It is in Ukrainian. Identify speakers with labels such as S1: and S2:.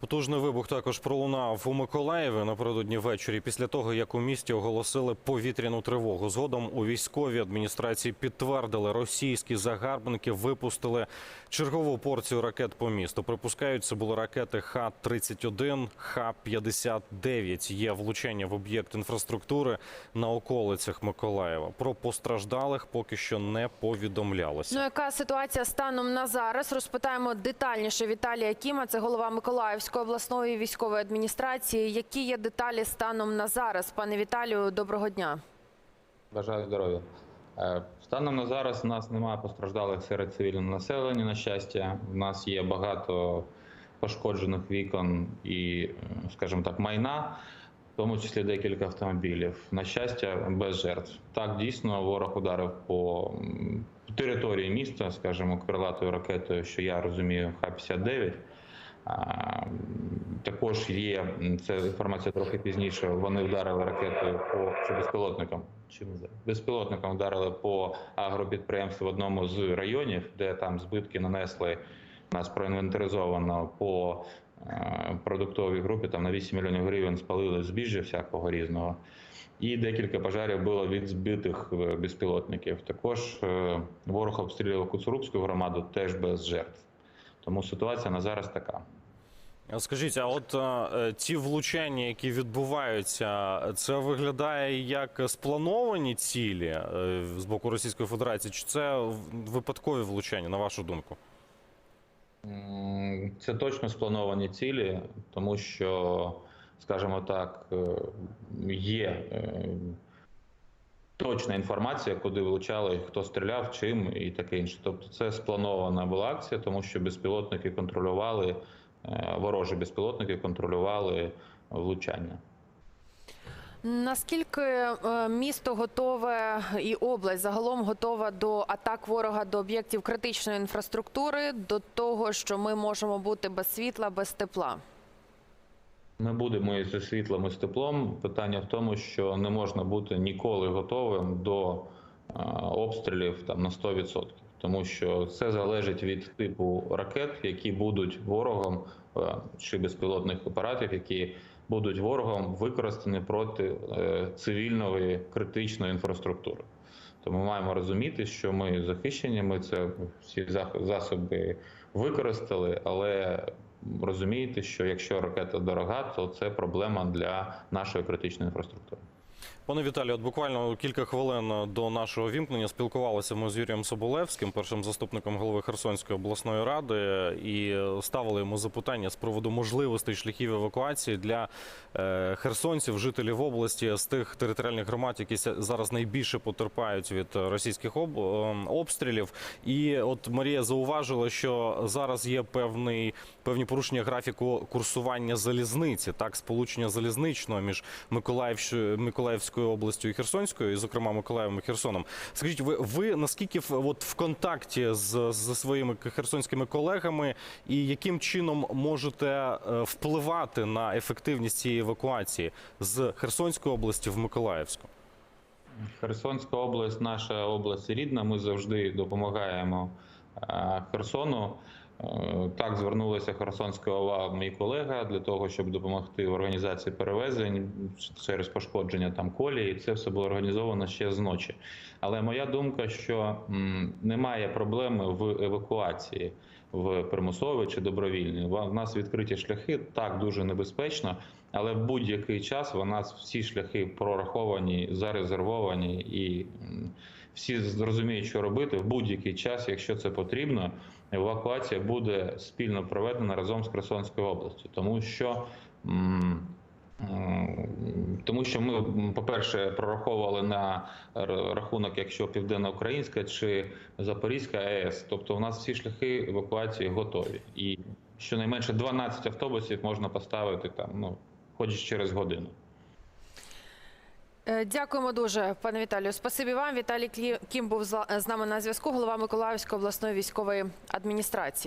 S1: Потужний вибух також пролунав у Миколаєві напередодні ввечері після того, як у місті оголосили повітряну тривогу. Згодом у військовій адміністрації підтвердили, російські загарбники випустили чергову порцію ракет по місту. Припускають, це були ракети Х-31, Х-59. Є влучання в об'єкт інфраструктури на околицях Миколаєва. Про постраждалих поки що не повідомлялося.
S2: Ну, яка ситуація станом на зараз? Розпитаємо детальніше Віталія Кіма, це голова Миколаївської обласної військової адміністрації. Які є деталі станом на зараз? Пане Віталію, доброго дня.
S3: Бажаю здоров'я. Е, Станом на зараз у нас немає постраждалих серед цивільного населення. На щастя, у нас є багато пошкоджених вікон і, скажімо так, майна, в тому числі декілька автомобілів. На щастя, без жертв. Так дійсно ворог ударив по території міста, скажімо, крилатою ракетою, що я розумію, Х-59. Також є це інформація трохи пізніше. Вони вдарили ракетою по чи безпілотником. Чим за безпілотником вдарили по агропідприємству в одному з районів, де там збитки нанесли нас проінвентаризовано по е, продуктовій групі. Там на 8 мільйонів гривень спалили збіжжя всякого різного. І декілька пожарів було від збитих безпілотників. Також е, ворог обстрілював Куцурубську громаду теж без жертв. Тому ситуація на зараз така.
S1: Скажіть, а от е, ці влучання, які відбуваються, це виглядає як сплановані цілі е, з боку Російської Федерації, чи це випадкові влучання, на вашу думку?
S3: Це точно сплановані цілі, тому що, скажімо так, е, є е, точна інформація, куди влучали, хто стріляв, чим і таке інше. Тобто, це спланована була акція, тому що безпілотники контролювали, е, ворожі безпілотники контролювали влучання.
S2: Наскільки е, місто готове і область загалом готова до атак ворога до об'єктів критичної інфраструктури, до того, що ми можемо бути без світла, без тепла?
S3: Ми будемо і зі світлом і з теплом. Питання в тому, що не можна бути ніколи готовим до е, обстрілів там на 100%. Тому що це залежить від типу ракет, які будуть ворогом е, чи безпілотних апаратів, які будуть ворогом використані проти е, цивільної критичної інфраструктури. Тому ми маємо розуміти, що ми захищені, ми це всі засоби використали, але розумієте, що якщо ракета дорога, то це проблема для нашої критичної інфраструктури.
S1: Пане Віталію, от буквально кілька хвилин до нашого вімкнення спілкувалися ми з Юрієм Соболевським, першим заступником голови Херсонської обласної ради, і ставили йому запитання з приводу можливостей шляхів евакуації для е, херсонців, жителів області з тих територіальних громад, які зараз найбільше потерпають від російських е, обстрілів. І от Марія зауважила, що зараз є певний певні порушення графіку курсування залізниці, так сполучення залізничного між Миколаївщ- Миколаївською областю і Херсонською, і зокрема Миколаєвом і Херсоном. Скажіть, ви, ви наскільки от в контакті з, зі своїми херсонськими колегами, і яким чином можете е, впливати на ефективність цієї евакуації з Херсонської області в Миколаївську?
S3: Херсонська область, наша область рідна. Ми завжди допомагаємо е, Херсону. Е, Так звернулася Херсонська ОВА, мій колега, для того, щоб допомогти в організації перевезень через пошкодження там колії. Це все було організовано ще з ночі. Але моя думка, що немає проблеми в евакуації в примусовій чи добровільній. У нас відкриті шляхи так дуже небезпечно, але в будь-який час у нас всі шляхи прораховані, зарезервовані, і всі зрозуміють, що робити в будь-який час, якщо це потрібно. Евакуація буде спільно проведена разом з Херсонською областю, тому що. Тому що ми, по-перше, прораховували на рахунок, якщо Південноукраїнська чи Запорізька АЕС, тобто у нас всі шляхи евакуації готові, і щонайменше 12 автобусів можна поставити там, ну хоч через годину.
S2: Е, Дякуємо дуже, пане Віталію. Спасибі вам. Віталій Кім був з нами на зв'язку, голова Миколаївської обласної військової адміністрації.